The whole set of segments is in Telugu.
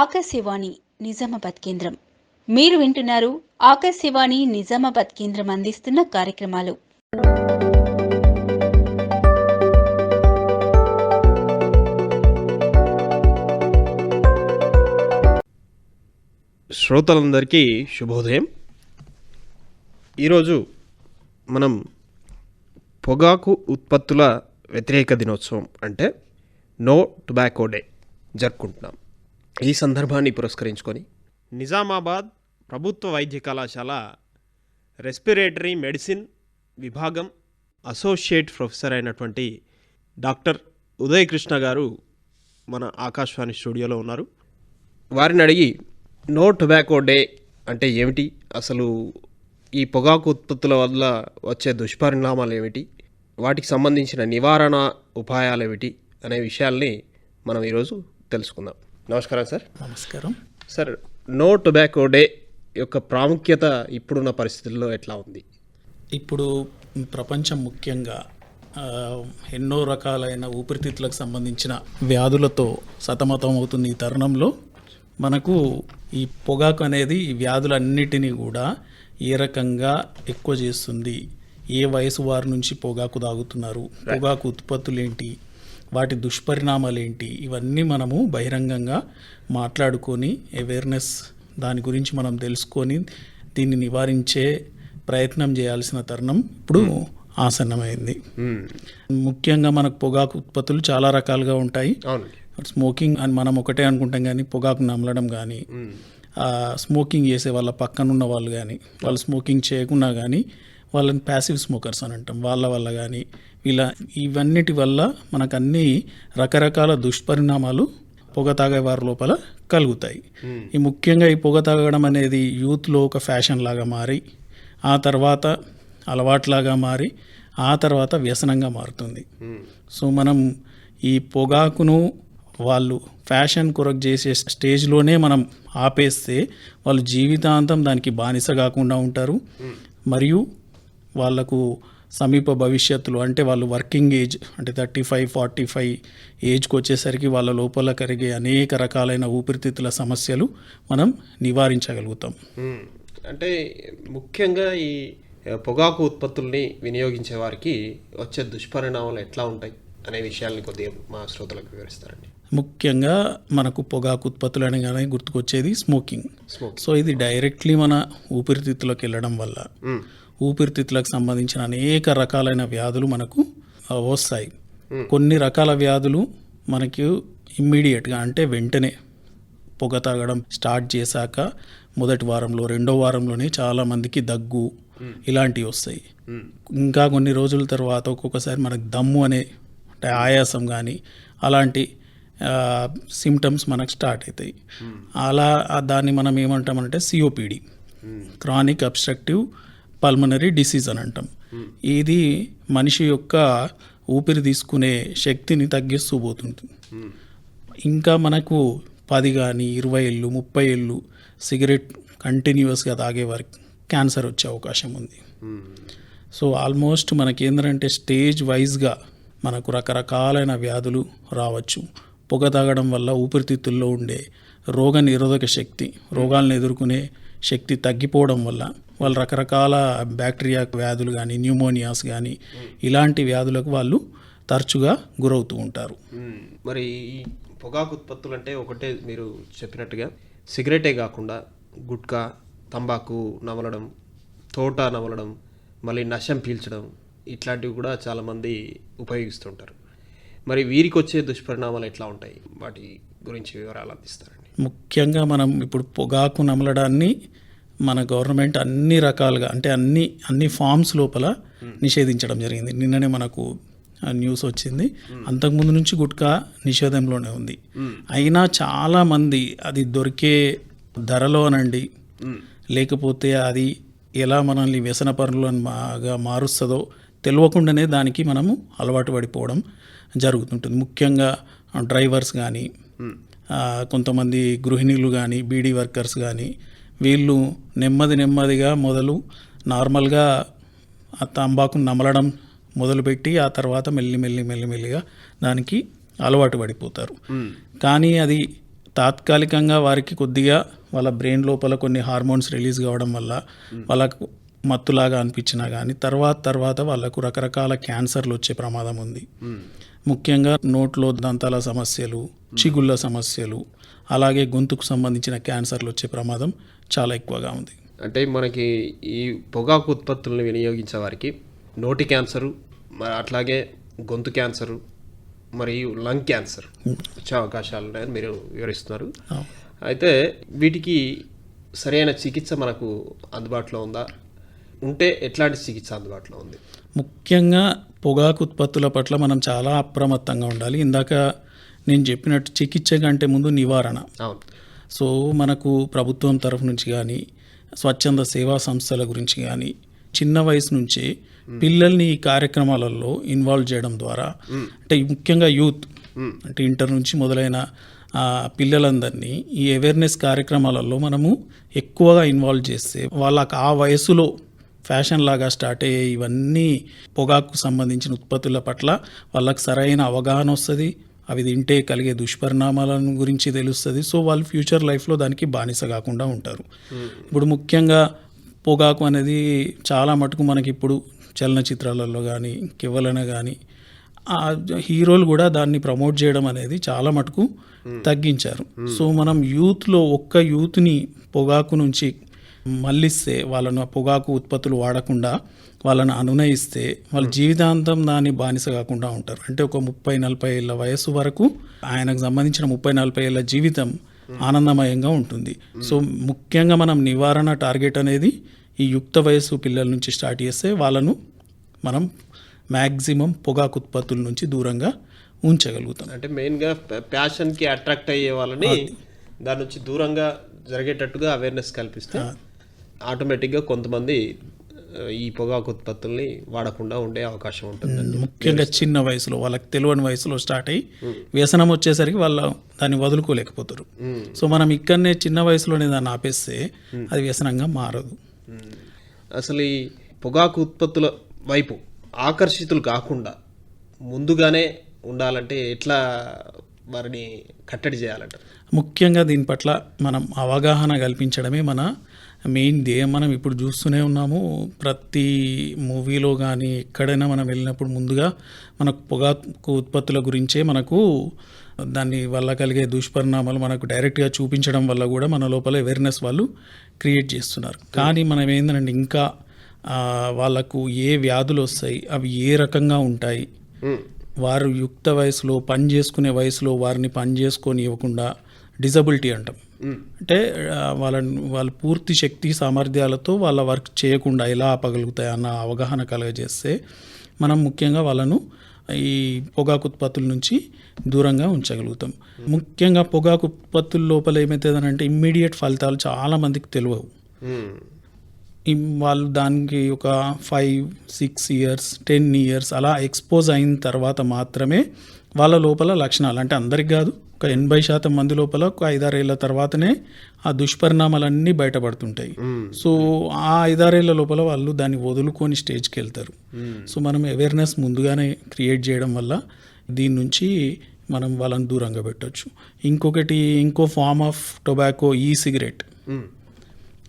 ఆకాశవాణి నిజామాబాద్ కేంద్రం. మీరు వింటున్నారు ఆకాశవాణి నిజామాబాద్ కేంద్రం అందిస్తున్న కార్యక్రమాలు. శ్రోతలందరికీ శుభోదయం. ఈరోజు మనం పొగాకు ఉత్పత్తుల వ్యతిరేక దినోత్సవం అంటే నో టొబాకో డే జరుపుకుంటున్నాం. ఈ సందర్భాన్ని పురస్కరించుకొని నిజామాబాద్ ప్రభుత్వ వైద్య కళాశాల రెస్పిరేటరీ మెడిసిన్ విభాగం అసోసియేట్ ప్రొఫెసర్ అయినటువంటి డాక్టర్ ఉదయ్ కృష్ణ గారు మన ఆకాశవాణి స్టూడియోలో ఉన్నారు. వారిని అడిగి నో టొబాకో డే అంటే ఏమిటి? అసలు ఈ పొగాకు ఉత్పత్తుల వల్ల వచ్చే దుష్పరిణామాలు ఏమిటి? వాటికి సంబంధించిన నివారణ ఉపాయాలు ఏమిటి? అనే విషయాల్ని మనం ఈరోజు తెలుసుకుందాం. నమస్కారం సార్. నమస్కారం. సార్ నో టొబాకో డే యొక్క ప్రాముఖ్యత ఇప్పుడున్న పరిస్థితుల్లో ఎట్లా ఉంది? ఇప్పుడు ప్రపంచం ముఖ్యంగా ఎన్నో రకాలైన ఊపిరితిత్తులకు సంబంధించిన వ్యాధులతో సతమతం అవుతున్న ఈ తరుణంలో మనకు ఈ పొగాకు అనేది ఈ వ్యాధులన్నిటినీ కూడా ఏ రకంగా ఎక్కువ చేస్తుంది? ఏ వయసు వారి నుంచి పొగాకు తాగుతున్నారు? పొగాకు ఉత్పత్తులు ఏంటి వాటి దుష్పరిణామాలు ఏంటి ఇవన్నీ మనము బహిరంగంగా మాట్లాడుకొని అవేర్నెస్ దాని గురించి మనం తెలుసుకొని దీన్ని నివారించే ప్రయత్నం చేయాల్సిన తరుణం ఇప్పుడు ఆసన్నమైంది. ముఖ్యంగా మనకు పొగాకు ఉత్పత్తులు చాలా రకాలుగా ఉంటాయి. స్మోకింగ్ అని మనం ఒకటే అనుకుంటాం కానీ పొగాకు నమలడం కానీ స్మోకింగ్ చేసే వాళ్ళ పక్కన ఉన్న వాళ్ళు కానీ వాళ్ళు స్మోకింగ్ చేయకుండా కానీ వాళ్ళని ప్యాసివ్ స్మోకర్స్ అని అంటాం. వాళ్ళ వల్ల కానీ వీళ్ళ ఇవన్నిటి వల్ల మనకు అన్ని రకరకాల దుష్పరిణామాలు పొగ తాగే వారి లోపల కలుగుతాయి. ఈ ముఖ్యంగా ఈ పొగ తాగడం అనేది యూత్లో ఒక ఫ్యాషన్ లాగా మారి ఆ తర్వాత అలవాట్లాగా మారి ఆ తర్వాత వ్యసనంగా మారుతుంది. సో మనం ఈ పొగాకును వాళ్ళు ఫ్యాషన్ కొరకు చేసే స్టేజ్లోనే మనం ఆపేస్తే వాళ్ళు జీవితాంతం దానికి బానిస కాకుండా ఉంటారు. మరియు వాళ్ళకు సమీప భవిష్యత్తులో అంటే వాళ్ళు వర్కింగ్ ఏజ్ అంటే థర్టీ ఫైవ్ ఫార్టీ ఫైవ్ ఏజ్కి వచ్చేసరికి వాళ్ళ లోపల కరిగే అనేక రకాలైన ఊపిరితిత్తుల సమస్యలు మనం నివారించగలుగుతాం. అంటే ముఖ్యంగా ఈ పొగాకు ఉత్పత్తుల్ని వినియోగించే వారికి వచ్చే దుష్పరిణామాలు ఎట్లా ఉంటాయి అనే విషయాల్ని కొద్దిగా మా శ్రోతలకు వివరిస్తారండి. ముఖ్యంగా మనకు పొగాకు ఉత్పత్తులు అనగానే గుర్తుకొచ్చేది స్మోకింగ్. స్మోక్ సో ఇది డైరెక్ట్లీ మన ఊపిరితిత్తులకు వెళ్ళడం వల్ల. ఊపిరితిత్తులకు సంబంధించిన అనేక రకాలైన వ్యాధులు మనకు వస్తాయి. కొన్ని రకాల వ్యాధులు మనకి ఇమ్మీడియట్గా అంటే వెంటనే పొగ తాగడం స్టార్ట్ చేశాక మొదటి వారంలో రెండో వారంలోనే చాలా మందికి దగ్గు ఇలాంటివి వస్తాయి. ఇంకా కొన్ని రోజుల తర్వాత ఒక్కొక్కసారి మనకు దమ్ము అనే అంటే ఆయాసం కానీ అలాంటి సిమ్టమ్స్ మనకు స్టార్ట్ అవుతాయి అలా దాన్ని మనం ఏమంటామంటే COPD. Chronic obstructive pulmonary disease అని అంటాం. ఇది మనిషి యొక్క ఊపిరి తీసుకునే శక్తిని తగ్గిస్తూ పోతుంది ఇంకా మనకు పది కానీ ఇరవై ఏళ్ళు ముప్పై ఏళ్ళు సిగరెట్ కంటిన్యూస్గా తాగే వారికి క్యాన్సర్ వచ్చే అవకాశం ఉంది. సో ఆల్మోస్ట్ మనకి ఏంటంటే స్టేజ్ వైజ్గా మనకు రకరకాలైన వ్యాధులు రావచ్చు. పొగ తాగడం వల్ల ఊపిరితిత్తుల్లో ఉండే రోగ నిరోధక శక్తి రోగాలను ఎదుర్కొనే శక్తి తగ్గిపోవడం వల్ల వాళ్ళు రకరకాల బ్యాక్టీరియా వ్యాధులు కానీ న్యూమోనియాస్ కానీ ఇలాంటి వ్యాధులకు వాళ్ళు తరచుగా గురవుతూ ఉంటారు. మ్మ్. మరి ఈ పొగాకు ఉత్పత్తులు అంటే ఒకటే మీరు చెప్పినట్టుగా సిగరెటే కాకుండా గుట్కా తంబాకు నమలడం తోట నమలడం మళ్ళీ నశం పీల్చడం ఇట్లాంటివి కూడా చాలామంది ఉపయోగిస్తుంటారు. మరి వీరికి వచ్చే దుష్పరిణామాలు ఎట్లా ఉంటాయి? వాటి గురించి వివరాలు అందిస్తారండి. ముఖ్యంగా మనం ఇప్పుడు పొగాకు నమలడాన్ని మన గవర్నమెంట్ అన్ని రకాలుగా అంటే అన్ని అన్ని ఫామ్స్ లోపల నిషేధించడం జరిగింది. నిన్ననే మనకు న్యూస్ వచ్చింది. అంతకుముందు నుంచి గుట్కా నిషేధంలోనే ఉంది. అయినా చాలా మంది అది దొరికే ధరలోనండి లేకపోతే అది ఎలా మనల్ని వ్యసన పనులుగా మారుస్తుందో తెలియకుండానే దానికి మనము అలవాటు పడిపోవడం జరుగుతుంటుంది. ముఖ్యంగా డ్రైవర్స్ కానీ కొంతమంది గృహిణులు కానీ బీడీ వర్కర్స్ కానీ వీళ్ళు నెమ్మది నెమ్మదిగా మొదలు నార్మల్గా తంబాకును నమలడం మొదలుపెట్టి ఆ తర్వాత మెల్లి మెల్లి మెల్లి మెల్లిగా దానికి అలవాటు పడిపోతారు. కానీ అది తాత్కాలికంగా వారికి కొద్దిగా వాళ్ళ బ్రెయిన్ లోపల కొన్ని హార్మోన్స్ రిలీజ్ కావడం వల్ల వాళ్ళకు మత్తులాగా అనిపించినా కానీ తర్వాత తర్వాత వాళ్ళకు రకరకాల క్యాన్సర్లు వచ్చే ప్రమాదం ఉంది. ముఖ్యంగా నోట్లో దంతాల సమస్యలు చిగుళ్ళ సమస్యలు అలాగే గొంతుకు సంబంధించిన క్యాన్సర్లు వచ్చే ప్రమాదం చాలా ఎక్కువగా ఉంది. అంటే మనకి ఈ పొగాకు ఉత్పత్తులను వినియోగించే వారికి నోటి క్యాన్సరు మరి అట్లాగే గొంతు క్యాన్సరు మరియు లంగ్ క్యాన్సర్ వచ్చే అవకాశాలు ఉన్నాయని మీరు వివరిస్తున్నారు. అయితే వీటికి సరైన చికిత్స మనకు అందుబాటులో ఉందా? ఉంటే ఎట్లాంటి చికిత్స అందుబాటులో ఉంది? ముఖ్యంగా పొగాకు ఉత్పత్తుల పట్ల మనం చాలా అప్రమత్తంగా ఉండాలి. ఇందాక నేను చెప్పినట్టు చికిత్స కంటే ముందు నివారణ. సో మనకు ప్రభుత్వం తరఫు నుంచి కానీ స్వచ్ఛంద సేవా సంస్థల గురించి కానీ చిన్న వయసు నుంచే పిల్లల్ని ఈ కార్యక్రమాలలో ఇన్వాల్వ్ చేయడం ద్వారా అంటే ముఖ్యంగా యూత్ అంటే ఇంటర్ నుంచి మొదలైన పిల్లలందరినీ ఈ అవేర్నెస్ కార్యక్రమాలలో మనము ఎక్కువగా ఇన్వాల్వ్ చేస్తే వాళ్ళకి ఆ వయసులో ఫ్యాషన్ లాగా స్టార్ట్ అయ్యే ఇవన్నీ పొగాకు సంబంధించిన ఉత్పత్తుల పట్ల వాళ్ళకి సరైన అవగాహన వస్తుంది. అవి తింటే కలిగే దుష్పరిణామాలను గురించి తెలుస్తుంది. సో వాళ్ళు ఫ్యూచర్ లైఫ్లో దానికి బానిస కాకుండా ఉంటారు. ఇప్పుడు ముఖ్యంగా పొగాకు అనేది చాలా మటుకు మనకి ఇప్పుడు చలనచిత్రాలలో కానీ కెవలన కానీ ఆ హీరోలు కూడా దాన్ని ప్రమోట్ చేయడం అనేది చాలా మటుకు తగ్గించారు. సో మనం యూత్లో ఒక్క యూత్ని పొగాకు నుంచి మళ్ళిస్తే వాళ్ళను ఆ పొగాకు ఉత్పత్తులు వాడకుండా వాళ్ళని అనునయిస్తే వాళ్ళ జీవితాంతం దాన్ని బానిస కాకుండా ఉంటారు. అంటే ఒక ముప్పై నలభై ఏళ్ళ వయస్సు వరకు ఆయనకు సంబంధించిన ముప్పై నలభై ఏళ్ళ జీవితం ఆనందమయంగా ఉంటుంది. సో ముఖ్యంగా మనం నివారణ టార్గెట్ అనేది ఈ యుక్త వయస్సు పిల్లల నుంచి స్టార్ట్ చేస్తే వాళ్ళను మనం మ్యాక్సిమం పొగాకు ఉత్పత్తుల నుంచి దూరంగా ఉంచగలుగుతాం. అంటే మెయిన్గా ప్యాషన్కి అట్రాక్ట్ అయ్యే వాళ్ళని దాని నుంచి దూరంగా జరిగేటట్టుగా అవేర్నెస్ కల్పిస్తే ఆటోమేటిక్గా కొంతమంది ఈ పొగాకు ఉత్పత్తుల్ని వాడకుండా ఉండే అవకాశం ఉంటుంది. ముఖ్యంగా చిన్న వయసులో వాళ్ళకి తెలియని వయసులో స్టార్ట్ అయ్యి వ్యసనం వచ్చేసరికి వాళ్ళ దాన్ని వదులుకోలేకపోతారు. సో మనం ఇక్కడనే చిన్న వయసులోనే దాన్ని ఆపేస్తే అది వ్యసనంగా మారదు. అసలు ఈ పొగాకు ఉత్పత్తుల వైపు ఆకర్షితులు కాకుండా ముందుగానే ఉండాలంటే ఎట్లా వారిని కట్టడి చేయాలంటారు? ముఖ్యంగా దీని పట్ల మనం అవగాహన కల్పించడమే మన మెయిన్ ధ్యేయం మనం ఇప్పుడు చూస్తూనే ఉన్నాము ప్రతి మూవీలో కానీ ఎక్కడైనా మనం వెళ్ళినప్పుడు ముందుగా మనకు పొగాకు ఉత్పత్తుల గురించే మనకు దాని వల్ల కలిగే దుష్పరిణామాలు మనకు డైరెక్ట్గా చూపించడం వల్ల కూడా మన లోపల అవేర్నెస్ వాళ్ళు క్రియేట్ చేస్తున్నారు. కానీ మనం ఏంటంటే ఇంకా వాళ్ళకు ఏ వ్యాధులు వస్తాయి అవి ఏ రకంగా ఉంటాయి వారు యుక్త వయసులో పని చేసుకునే వయసులో వారిని పని చేసుకొని ఇవ్వకుండా డిజబిలిటీ అంటాం. అంటే ఆ, వాళ్ళని వాళ్ళ పూర్తి శక్తి సామర్థ్యాలతో వాళ్ళ వర్క్ చేయకుండా ఎలా ఆపగలుగుతాయి అన్న అవగాహన కలగజేస్తే మనం ముఖ్యంగా వాళ్ళను ఈ పొగాకు ఉత్పత్తుల నుంచి దూరంగా ఉంచగలుగుతాం. ముఖ్యంగా పొగాకు ఉత్పత్తుల లోపల ఏమవుతుందనంటే ఇమ్మీడియట్ ఫలితాలు చాలా మందికి తెలియవు. వాళ్ళు దానికి ఒక five six years ten years అలా ఎక్స్పోజ్ అయిన తర్వాత మాత్రమే వాళ్ళ లోపల లక్షణాలు అంటే అందరికి కాదు ఒక ఎనభై శాతం మంది లోపల ఒక ఐదారేళ్ళ తర్వాతనే ఆ దుష్పరిణామాలన్నీ బయటపడుతుంటాయి. సో ఆ ఐదారేళ్ళ లోపల వాళ్ళు దాన్ని వదులుకొని స్టేజ్కి వెళ్తారు సో మనం అవేర్నెస్ ముందుగానే క్రియేట్ చేయడం వల్ల దీని నుంచి మనం వాళ్ళని దూరంగా పెట్టొచ్చు. ఇంకొకటి ఇంకో form of tobacco e cigarette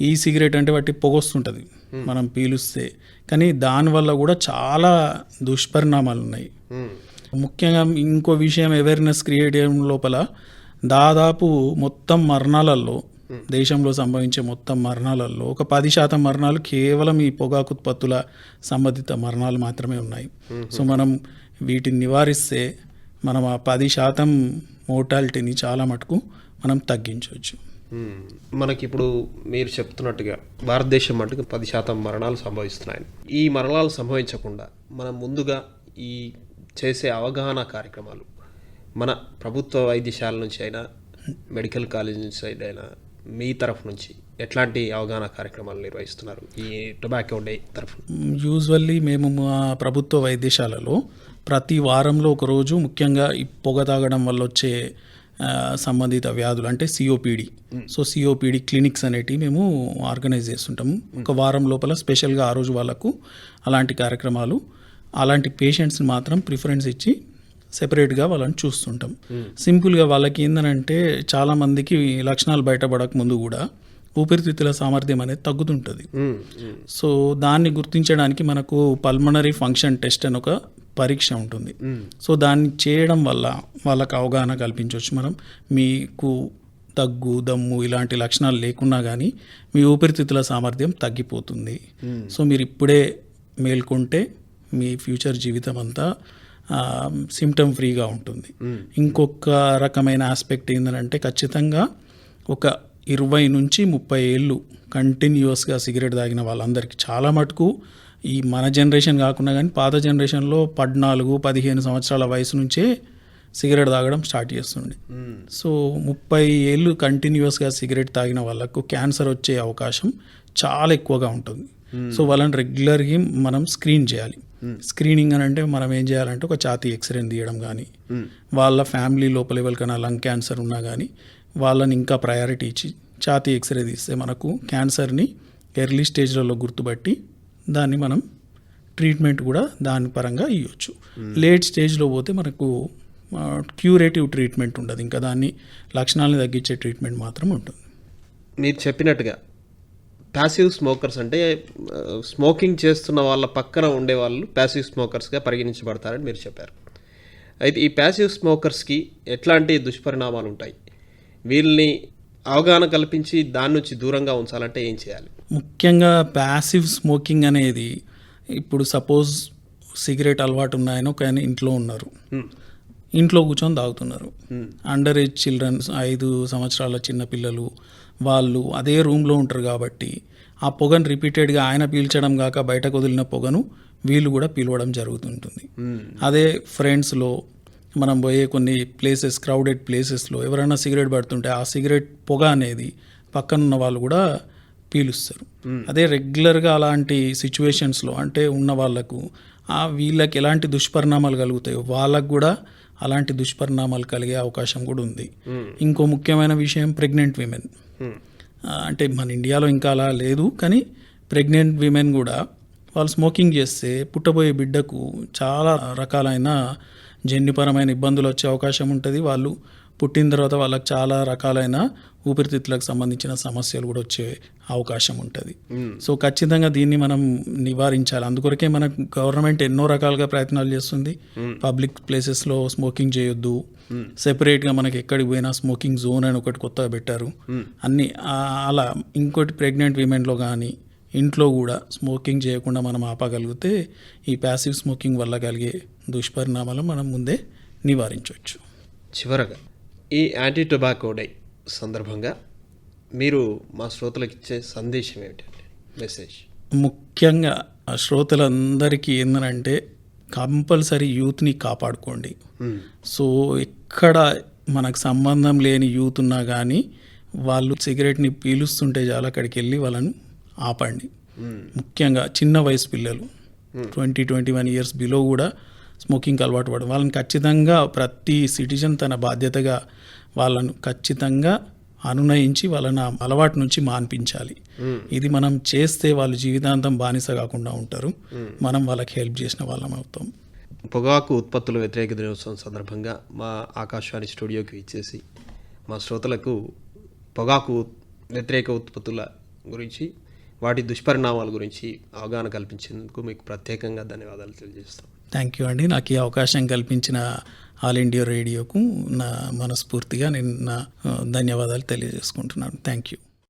e cigarette అంటే వాటి పొగొస్తుంటుంది. మనం పీలుస్తే. కానీ దానివల్ల కూడా చాలా దుష్పరిణామాలు ఉన్నాయి ముఖ్యంగా ఇంకో విషయం అవేర్నెస్ క్రియేట్ చేయడం లోపల దాదాపు మొత్తం మరణాలలో దేశంలో సంభవించే మొత్తం మరణాలలో ఒక పది శాతం మరణాలు కేవలం ఈ పొగాకు ఉత్పత్తుల సంబంధిత మరణాలు మాత్రమే ఉన్నాయి. సో మనం వీటిని నివారిస్తే మనం ఆ పది శాతం మోర్టాలిటీని చాలా మటుకు మనం తగ్గించవచ్చు. మనకి ఇప్పుడు మీరు చెప్తున్నట్టుగా భారతదేశం మటుకు పది శాతం మరణాలు సంభవిస్తున్నాయి. ఈ మరణాలు సంభవించకుండా మనం ముందుగా ఈ చేసే అవగాహన కార్యక్రమాలు. మన ప్రభుత్వ వైద్యశాల నుంచి అయినా మెడికల్ కాలేజ్ నుంచి అయినా మీ తరఫు నుంచి ఎట్లాంటి అవగాహన కార్యక్రమాలు నిర్వహిస్తున్నారు? ఈ టొబాకో డే తరఫున. యూజువల్లీ మేము మా ప్రభుత్వ వైద్యశాలలో ప్రతి వారంలో ఒక రోజు ముఖ్యంగా ఈ పొగ తాగడం వల్ల వచ్చే సంబంధిత వ్యాధులు అంటే సిఓపిడి సో సిఓపిడి క్లినిక్స్ అనేటివి మేము ఆర్గనైజ్ చేస్తుంటాము. ఒక వారం లోపల స్పెషల్గా ఆ రోజు వాళ్ళకు అలాంటి కార్యక్రమాలు అలాంటి పేషెంట్స్ని మాత్రం ప్రిఫరెన్స్ ఇచ్చి సెపరేట్గా వాళ్ళని చూస్తుంటాం. సింపుల్గా వాళ్ళకి ఏంటంటే చాలామందికి లక్షణాలు బయటపడక ముందు కూడా ఊపిరితిత్తుల సామర్థ్యం అనేది తగ్గుతుంటుంది. సో దాన్ని గుర్తించడానికి మనకు పల్మనరీ ఫంక్షన్ టెస్ట్ అని ఒక పరీక్ష ఉంటుంది. సో దాన్ని చేయడం వల్ల వాళ్ళకి అవగాహన కల్పించవచ్చు మనం. మీకు దగ్గు దమ్ము ఇలాంటి లక్షణాలు లేకున్నా కానీ మీ ఊపిరితిత్తుల సామర్థ్యం తగ్గిపోతుంది. సో మీరు ఇప్పుడే మేల్కొంటే మీ ఫ్యూచర్ జీవితం అంతా సిమ్టమ్ ఫ్రీగా ఉంటుంది. ఇంకొక రకమైన ఆస్పెక్ట్ ఏంటంటే ఖచ్చితంగా ఒక ఇరవై నుంచి ముప్పై ఏళ్ళు కంటిన్యూస్గా సిగరెట్ తాగిన వాళ్ళందరికీ చాలా మటుకు ఈ మన జనరేషన్ కాకుండా కానీ పాత జనరేషన్లో పద్నాలుగు పదిహేను సంవత్సరాల వయసు నుంచే సిగరెట్ తాగడం స్టార్ట్ చేస్తుండే. సో ముప్పై ఏళ్ళు కంటిన్యూస్గా సిగరెట్ తాగిన వాళ్ళకు క్యాన్సర్ వచ్చే అవకాశం చాలా ఎక్కువగా ఉంటుంది. సో వాళ్ళని రెగ్యులర్గా మనం స్క్రీన్ చేయాలి. స్క్రీనింగ్ అని అంటే మనం ఏం చేయాలంటే ఒక ఛాతీ ఎక్స్రే తీయడం కానీ వాళ్ళ ఫ్యామిలీ లోపల ఎవరికైనా లంగ్ క్యాన్సర్ ఉన్నా కానీ వాళ్ళని ఇంకా ప్రయారిటీ ఇచ్చి ఛాతీ ఎక్స్రే తీస్తే మనకు క్యాన్సర్ని ఎర్లీ స్టేజ్లలో గుర్తుపట్టి దాన్ని మనం ట్రీట్మెంట్ కూడా దాని పరంగా ఇవ్వచ్చు లేట్ స్టేజ్లో పోతే మనకు క్యూరేటివ్ ట్రీట్మెంట్ ఉండదు. ఇంకా దాన్ని లక్షణాలను తగ్గించే ట్రీట్మెంట్ మాత్రం ఉంటుంది. మీరు చెప్పినట్టుగా ప్యాసివ్ స్మోకర్స్ అంటే స్మోకింగ్ చేస్తున్న వాళ్ళ పక్కన ఉండే వాళ్ళు ప్యాసివ్ స్మోకర్స్గా పరిగణించబడతారని మీరు చెప్పారు. అయితే ఈ ప్యాసివ్ స్మోకర్స్కి ఎట్లాంటి దుష్పరిణామాలు ఉంటాయి? వీళ్ళని అవగాహన కల్పించి దాని నుంచి దూరంగా ఉంచాలంటే ఏం చేయాలి? ముఖ్యంగా ప్యాసివ్ స్మోకింగ్ అనేది ఇప్పుడు సపోజ్ సిగరెట్ అలవాటు ఉన్నాయని ఒక ఆయన ఇంట్లో ఉన్నారు. ఇంట్లో కూర్చొని తాగుతున్నారు. అండర్ ఏజ్ చిల్డ్రన్ ఐదు సంవత్సరాల చిన్న పిల్లలు వాళ్ళు అదే రూమ్లో ఉంటారు కాబట్టి ఆ పొగను రిపీటెడ్గా ఆయన పీల్చడం కాక బయటకు వదిలిన పొగను వీళ్ళు కూడా పీలవడం జరుగుతుంటుంది. అదే ఫ్రెండ్స్లో మనం పోయే కొన్ని ప్లేసెస్ క్రౌడెడ్ ప్లేసెస్లో ఎవరైనా సిగరెట్ పడుతుంటే ఆ సిగరెట్ పొగ అనేది పక్కన ఉన్న వాళ్ళు కూడా పీలుస్తారు. అదే రెగ్యులర్గా అలాంటి సిచ్యువేషన్స్లో అంటే ఉన్న వాళ్ళకు ఆ వీళ్ళకి ఎలాంటి దుష్పరిణామాలు కలుగుతాయో వాళ్ళకు కూడా అలాంటి దుష్పరిణామాలు కలిగే అవకాశం కూడా ఉంది. ఇంకో ముఖ్యమైన విషయం ప్రెగ్నెంట్ విమెన్. అంటే మన ఇండియాలో ఇంకా అలా లేదు. కానీ ప్రెగ్నెంట్ విమెన్ కూడా వాళ్ళు స్మోకింగ్ చేస్తే పుట్టబోయే బిడ్డకు చాలా రకాలైన జన్యుపరమైన ఇబ్బందులు వచ్చే అవకాశం ఉంటుంది. వాళ్ళు పుట్టిన తర్వాత వాళ్ళకి చాలా రకాలైన ఊపిరితిత్తులకు సంబంధించిన సమస్యలు కూడా వచ్చే అవకాశం ఉంటుంది. సో ఖచ్చితంగా దీన్ని మనం నివారించాలి. అందుకొరకే మన గవర్నమెంట్ ఎన్నో రకాలుగా ప్రయత్నాలు చేస్తుంది. పబ్లిక్ ప్లేసెస్లో స్మోకింగ్ చేయొద్దు. సెపరేట్గా మనకి ఎక్కడికి పోయినా స్మోకింగ్ జోన్ అని ఒకటి కొత్తగా పెట్టారు. అన్ని అలా ఇంకోటి ప్రెగ్నెంట్ విమెన్లో కానీ ఇంట్లో కూడా స్మోకింగ్ చేయకుండా మనం ఆపగలిగితే ఈ ప్యాసివ్ స్మోకింగ్ వల్ల కలిగే దుష్పరిణామాలు మనం ముందే నివారించవచ్చు. చివరగా ఈ యాంటీ టొబాకో డే సందర్భంగా మీరు మా శ్రోతలకు ఇచ్చే సందేశం ఏమిటండి? మెసేజ్ ముఖ్యంగా ఆ శ్రోతలందరికీ ఏంటంటే కంపల్సరీ యూత్ని కాపాడుకోండి. సో ఎక్కడ మనకు సంబంధం లేని యూత్ ఉన్నా కానీ వాళ్ళు సిగరెట్ని పీలుస్తుంటే చాలు అక్కడికి వెళ్ళి వాళ్ళను ఆపండి. ముఖ్యంగా చిన్న వయసు పిల్లలు twenty twenty one years below కూడా స్మోకింగ్ అలవాటు పడడం. వాళ్ళని ఖచ్చితంగా ప్రతి సిటిజన్ తన బాధ్యతగా వాళ్ళను ఖచ్చితంగా అనునయించి వాళ్ళని అలవాటు నుంచి మాన్పించాలి. ఇది మనం చేస్తే వాళ్ళు జీవితాంతం బానిస కాకుండా ఉంటారు. మనం వాళ్ళకి హెల్ప్ చేసిన వాళ్ళం అవుతాం. పొగాకు ఉత్పత్తుల వ్యతిరేక దినోత్సవం సందర్భంగా మా ఆకాశవాణి స్టూడియోకి ఇచ్చేసి మా శ్రోతలకు పొగాకు వ్యతిరేక ఉత్పత్తుల గురించి వాటి దుష్పరిణామాల గురించి అవగాహన కల్పించేందుకు మీకు ప్రత్యేకంగా ధన్యవాదాలు తెలియజేస్తాం. థ్యాంక్ యూ అండి నాకు ఈ అవకాశం కల్పించిన ఆల్ ఇండియా రేడియోకు నా మనస్ఫూర్తిగా నేను నా ధన్యవాదాలు తెలియజేసుకుంటున్నాను. Thank you